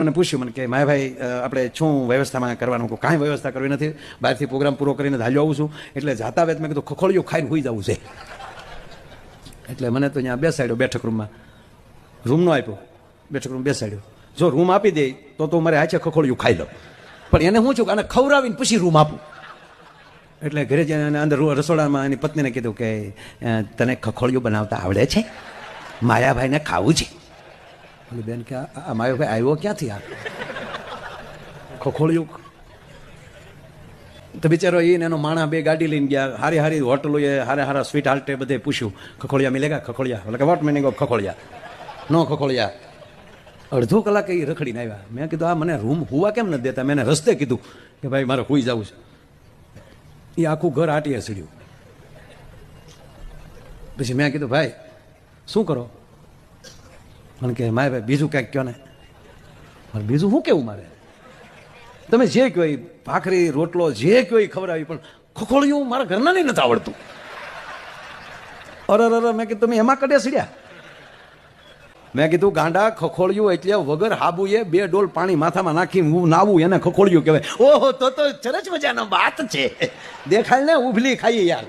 અને પૂછ્યું મને કે, માય ભાઈ આપણે શું વ્યવસ્થામાં કરવાનું? કહું, કાંઈ વ્યવસ્થા કરવી નથી. બહારથી પ્રોગ્રામ પૂરો કરીને ધાલ્યો આવું છું. એટલે જાતા વેત મેં કીધું, ખખોળિયું ખાઈને હોઈ જવું છે. એટલે મને તો અહીંયા બેસાડ્યો બેઠક રૂમમાં. રૂમનો આપ્યો. બેઠક રૂમ બેસાડ્યો. જો રૂમ આપી દે, તો તો મારે હાચે ખખોળિયું ખાઈ લઉં પણ એને હું છું કે આને ખવડાવીને પછી રૂમ આપું. એટલે ઘરે જઈને અંદર રસોડામાં એની પત્નીને કીધું કે તને ખખોળિયું બનાવતા આવડે છે? માયાભાઈને ખાવું છે? ઓલી બેન કે, આ માયો ભાઈ આવ્યો ક્યાંથી આ? ખખોળિયું. તો બિચારો એ એનો માણા બે ગાડી લઈને ગયા. હારી હારી હોટલોએ હારે હારા સ્વીટ હાલ્ટે બધે પૂછ્યું, ખખોળિયા મિલેગા ખખોળિયા? એટલે કે વોટ મિનિંગ ઓફ ખખોળિયા? નો ખખોળિયા. અડધો કલાક એ રખડીને આવ્યા. મેં કીધું, આ મને રૂમ હુવા કેમ નથી દેતા? મેં એને રસ્તે કીધું કે, ભાઈ, મારે હુઈ જવું છે. એ આખું ઘર આટીએ સીડ્યું. પછી મેં કીધું, ભાઈ, શું કરો? મને કે મારે ભાઈ, બીજું ક્યાંક કહો ને? મારે બીજું શું કેવું મારે? તમે જે કહો ભાખરી, રોટલો, જે કહો એ ખવડાવી પણ ખોખોળિયું મારા ઘરના નહીં નથી આવડતું. અરે અરે મેં કીધું, તમે એમાં કડે સીડ્યા? મેં કીધું, ગાંડા, ખખોળિયું એટલે વગર હાબુએ બે ડોલ પાણી માથામાં નાખી હું નાવું એને ખખોળિયું કહેવાય. ઓહો, તો તો સરસ મજાનો વાત છે. દેખાય ને ઉભલી ખાઈએ યાર.